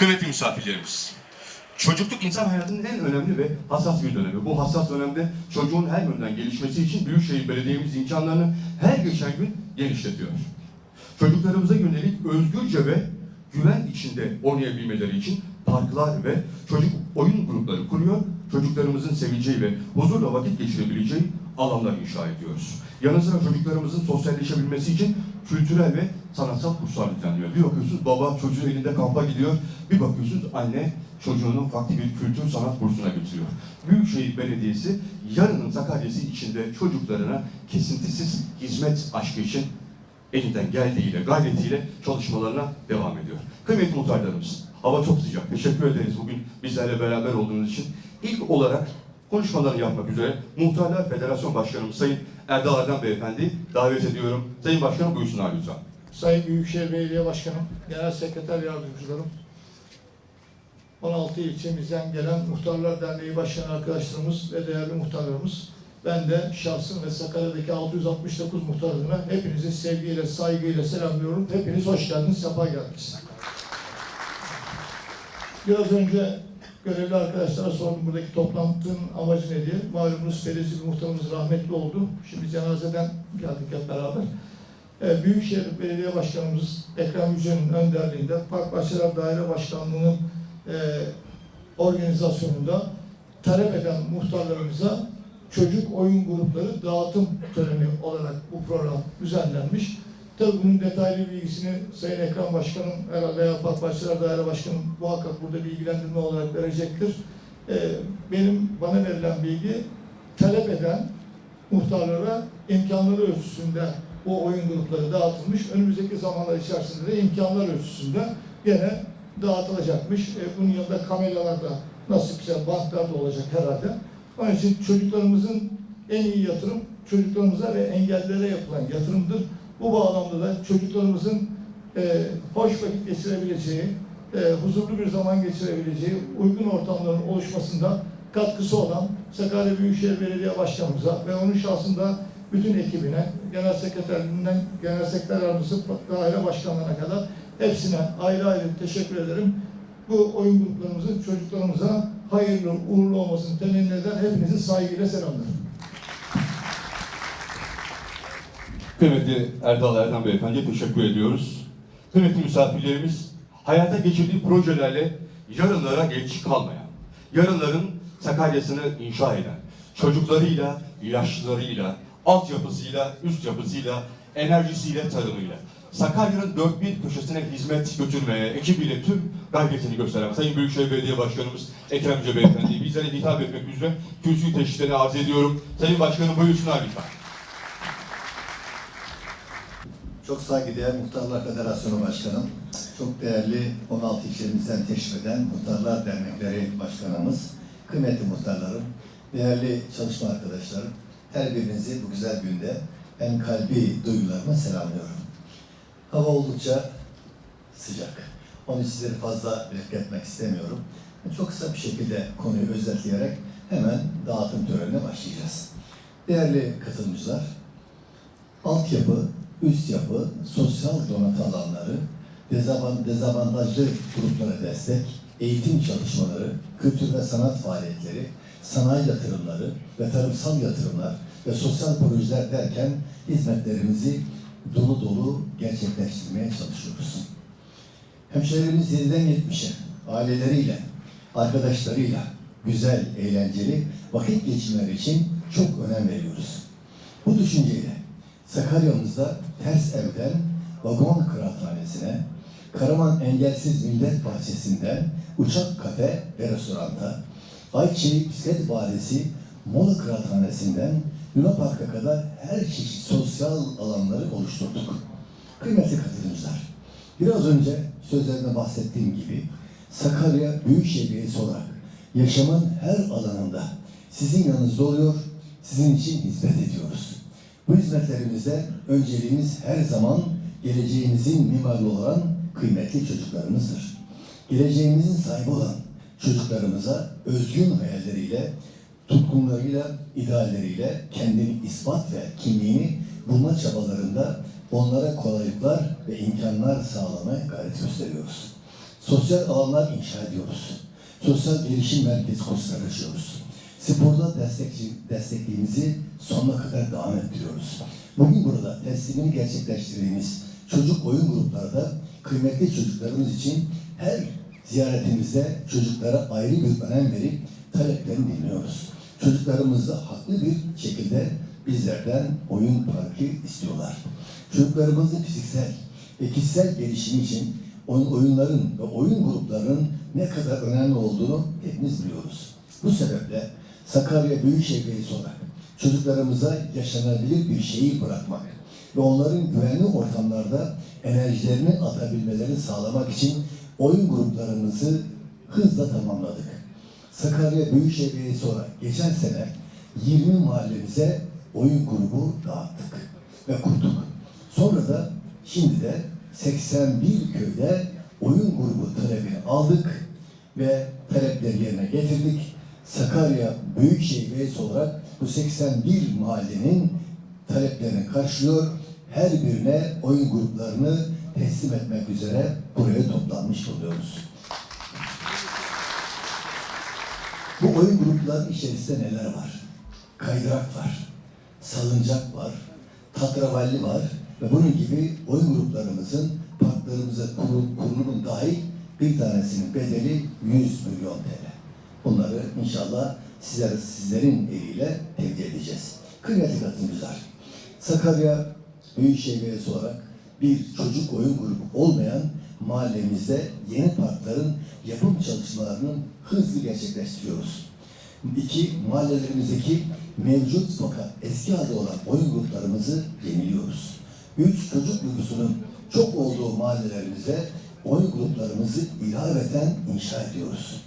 Kıymetli misafirlerimiz, çocukluk insan hayatının en önemli ve hassas bir dönemi. Bu hassas dönemde çocuğun her yönden gelişmesi için Büyükşehir Belediye'miz imkanlarını her geçen gün genişletiyor. Çocuklarımıza yönelik özgürce ve güven içinde oynayabilmeleri için parklar ve çocuk oyun grupları kuruyor. Çocuklarımızın seveceği ve huzurla vakit geçirebileceği alanlar inşa ediyoruz. Yanı sıra çocuklarımızın sosyalleşebilmesi için kültürel ve sanatsal kurslar düzenliyor. Bir bakıyorsunuz baba çocuğu elinde kampa gidiyor. Bir bakıyorsunuz anne çocuğunu farklı bir kültür sanat kursuna götürüyor. Büyükşehir Belediyesi yarının Sakarya'sı içinde çocuklarına kesintisiz hizmet aşkı için elinden geldiğiyle, gayretiyle çalışmalarına devam ediyor. Kıymetli muhtarlarımız, hava çok sıcak. Teşekkür ederiz bugün bizlerle beraber olduğunuz için. İlk olarak konuşmalarını yapmak üzere Muhtarlar Federasyon Başkanımız Sayın Erdal Erdem Beyefendi davet ediyorum. Sayın Başkanım buyursunlar lütfen. Sayın Büyükşehir Belediye Başkanım, Genel Sekreter Yardımcılarım, 16 ilçemizden gelen Muhtarlar Derneği Başkanı arkadaşlarımız ve değerli muhtarlarımız, ben de şahsım ve Sakarya'daki 669 muhtar adına hepinizi sevgiyle, saygıyla selamlıyorum. Hepiniz hoş geldiniz, sefa geldiniz. Biraz önce görevli arkadaşlara sordum buradaki toplantının amacı ne diye. Malumunuz Ferizi bir muhtarımız rahmetli oldu. Şimdi cenazeden geldik hep beraber. Ee, Büyükşehir Belediye Başkanımız Ekrem Yücel'in önderliğinde Park Bahçeler Daire Başkanlığı'nın e, organizasyonunda talep eden muhtarlarımıza çocuk oyun grupları dağıtım töreni olarak bu program düzenlenmiş. Tabii bunun detaylı bilgisini Sayın Ekrem Başkanım herhalde ya Park Bahçeler Daire Başkanım muhakkak burada bilgilendirme olarak verecektir. Ee, benim bana verilen bilgi talep eden muhtarlara imkanları ölçüsünde bu oyun grupları dağıtılmış. Önümüzdeki zamanlar içerisinde de imkanlar ölçüsünde gene dağıtılacakmış. E, bunun yanında kameralar da nasipse bantlar da olacak herhalde. Onun için çocuklarımızın en iyi yatırım çocuklarımıza ve engellilere yapılan yatırımdır. Bu bağlamda da çocuklarımızın e, hoş vakit geçirebileceği, e, huzurlu bir zaman geçirebileceği uygun ortamların oluşmasında katkısı olan Sakarya Büyükşehir Belediye Başkanımıza ve onun şahsında bütün ekibine, genel sekreterliğinden genel sekreter yardımcısı daire başkanlarına kadar hepsine ayrı ayrı teşekkür ederim. Bu oyun gruplarımızın çocuklarımıza hayırlı, uğurlu olmasını temenni eder. Hepinizi saygıyla selamlarım. Kıymetli Erdal Erdem Beyefendi'ye teşekkür ediyoruz. Kıymetli misafirlerimiz, hayata geçirdiği projelerle yarınlara geç kalmayan, yarınların Sakarya'sını inşa eden, çocuklarıyla, yaşlılarıyla, altyapısıyla, üst yapısıyla, enerjisiyle, tarımıyla, Sakarya'nın dört bir köşesine hizmet götürmeye, ekibiyle tüm gayretini gösteren Sayın Büyükşehir Belediye Başkanımız Ekrem İnce Beyefendi'yi bizlere hitap etmek üzere kürsüyü teşhislerine arz ediyorum. Sayın Başkanım buyursunlar lütfen. Çok saygıdeğer Muhtarlar Federasyonu Başkanım, çok değerli 16 ilçemizden teşrif eden Muhtarlar Dernekleri Başkanımız, kıymetli muhtarlarım, değerli çalışma arkadaşlarım, her birinizi bu güzel günde en kalbi duygularımı selamlıyorum. Hava oldukça sıcak. İçin sizleri fazla bekletmek istemiyorum. Çok kısa bir şekilde konuyu özetleyerek hemen dağıtım törenine başlayacağız. Değerli katılımcılar, altyapı, üst yapı, sosyal donatı alanları, dezavan- dezavantajlı gruplara destek, eğitim çalışmaları, kültür ve sanat faaliyetleri, sanayi yatırımları ve tarımsal yatırımlar ve sosyal projeler derken hizmetlerimizi dolu dolu gerçekleştirmeye çalışıyoruz. Hemşehrilerimiz 7'den 70'e aileleriyle, arkadaşlarıyla güzel, eğlenceli vakit geçirmeleri için çok önem veriyoruz. Bu düşünceyle Sakarya'mızda Ters Ev'den Vagon Kıraathanesi'ne, Karaman Engelsiz Millet Bahçesi'nden Uçak Kafe ve Restoranta, Ayçiçeği Bisiklet Vadisi Mola Kıraathanesi'nden Luna Park'a kadar her çeşit sosyal alanları oluşturduk. Kıymetli katılımcılar, biraz önce sözlerinde bahsettiğim gibi Sakarya Büyükşehir Belediyesi olarak yaşamın her alanında sizin yanınızda oluyor, sizin için hizmet ediyoruz. Bu hizmetlerimizde önceliğimiz her zaman geleceğimizin mimarı olan kıymetli çocuklarımızdır. Geleceğimizin sahibi olan çocuklarımıza özgün hayalleriyle, tutkunlarıyla, idealleriyle kendini ispat ve kimliğini bulma çabalarında onlara kolaylıklar ve imkanlar sağlamaya gayret gösteriyoruz. Sosyal alanlar inşa ediyoruz. Sosyal gelişim merkezi kursları açıyoruz. Sporda destekçi, destekliğimizi sonuna kadar devam ettiriyoruz. Bugün burada teslimini gerçekleştirdiğimiz çocuk oyun gruplarda kıymetli çocuklarımız için her ziyaretimizde çocuklara ayrı bir önem verip taleplerini dinliyoruz. Çocuklarımız da haklı bir şekilde bizlerden oyun parkı istiyorlar. Çocuklarımızın fiziksel ve kişisel gelişimi için oyun, oyunların ve oyun gruplarının ne kadar önemli olduğunu hepimiz biliyoruz. Bu sebeple Sakarya Büyükşehir Belediyesi olarak çocuklarımıza yaşanabilir bir şeyi bırakmak ve onların güvenli ortamlarda enerjilerini atabilmelerini sağlamak için oyun gruplarımızı hızla tamamladık. Sakarya Büyükşehir Belediyesi olarak geçen sene 20 mahallemize oyun grubu dağıttık ve kurduk. Sonra da şimdi de 81 köyde oyun grubu talebini aldık ve talepleri yerine getirdik. Sakarya Büyükşehir Belediyesi olarak bu 81 mahallenin taleplerini karşılıyor. Her birine oyun gruplarını teslim etmek üzere buraya toplanmış oluyoruz. Bu oyun gruplarının içerisinde neler var? Kaydırak var, salıncak var, tatravalli var ve bunun gibi oyun gruplarımızın parklarımıza kurul, kurulumun dahil bir tanesinin bedeli 100 milyon TL. Bunları inşallah sizler, sizlerin eliyle tevdi edeceğiz. Kıymetli katılımcılar, Sakarya Büyükşehir Belediyesi olarak bir çocuk oyun grubu olmayan mahallemizde yeni parkların yapım çalışmalarının hızlı gerçekleştiriyoruz. İki, mahallelerimizdeki mevcut fakat eski adı olan oyun gruplarımızı yeniliyoruz. Üç, çocuk nüfusunun çok olduğu mahallelerimize oyun gruplarımızı ilaveten inşa ediyoruz.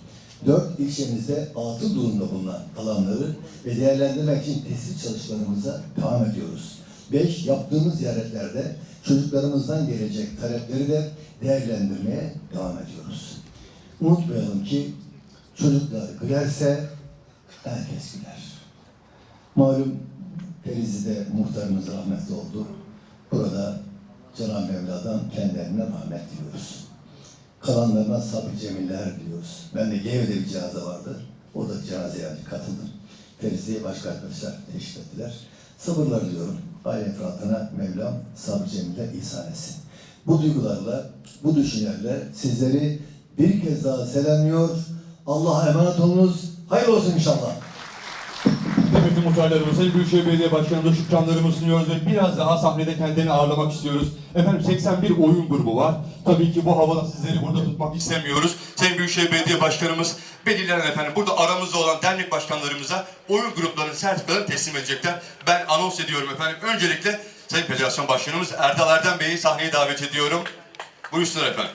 Dört, ilçemizde atıl durumda bulunan alanları ve değerlendirmek için tespit çalışmalarımıza devam ediyoruz. Beş, yaptığımız ziyaretlerde çocuklarımızdan gelecek talepleri de değerlendirmeye devam ediyoruz. Unutmayalım ki çocuklar gülerse herkes güler. Malum Ferizi'de muhtarımız rahmetli oldu. Burada Cenab-ı Mevla'dan kendilerine rahmet diliyoruz. Kalanlarına sabır cemiller diliyoruz. Ben de Gev'de bir cenaze vardı. O da cenazeye katıldım. Ferizi'ye başka arkadaşlar teşrif ettiler. Sabırlar diliyorum. Aile efratına Mevlam sabır cemiller ihsan etsin. Bu duygularla, bu düşüncelerle sizleri bir kez daha selamlıyor. Allah'a emanet olunuz. Hayır olsun inşallah. Kıymetli muhtarlarımız, Sayın Büyükşehir Belediye Başkanı'na şükranlarımızı sunuyoruz ve biraz daha sahnede kendini ağırlamak istiyoruz. Efendim 81 oyun grubu var. Tabii ki bu havada sizleri burada tutmak istemiyoruz. Sayın Büyükşehir Belediye Başkanımız belirlenen efendim burada aramızda olan dernek başkanlarımıza oyun gruplarının sertifikalarını teslim edecekler. Ben anons ediyorum efendim. Öncelikle Sayın Federasyon Başkanımız Erdal Erdem Bey'i sahneye davet ediyorum. Buyursunlar efendim.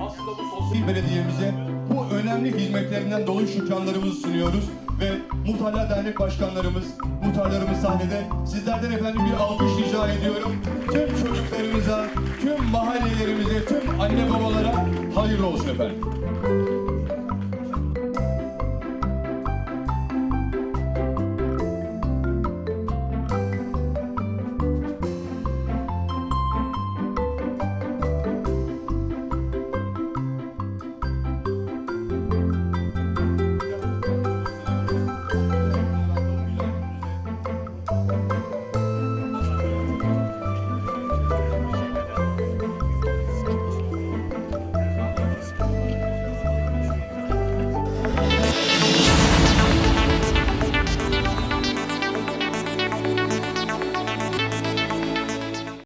Aslında bu sosyal belediyemize bu önemli hizmetlerinden dolayı şükranlarımızı sunuyoruz. Ve Muhtarlar Dernek Başkanlarımız, muhtarlarımız sahnede. Sizlerden efendim bir alkış rica ediyorum. Tüm çocuklarımıza, tüm mahallelerimize, tüm anne babalara hayırlı olsun efendim.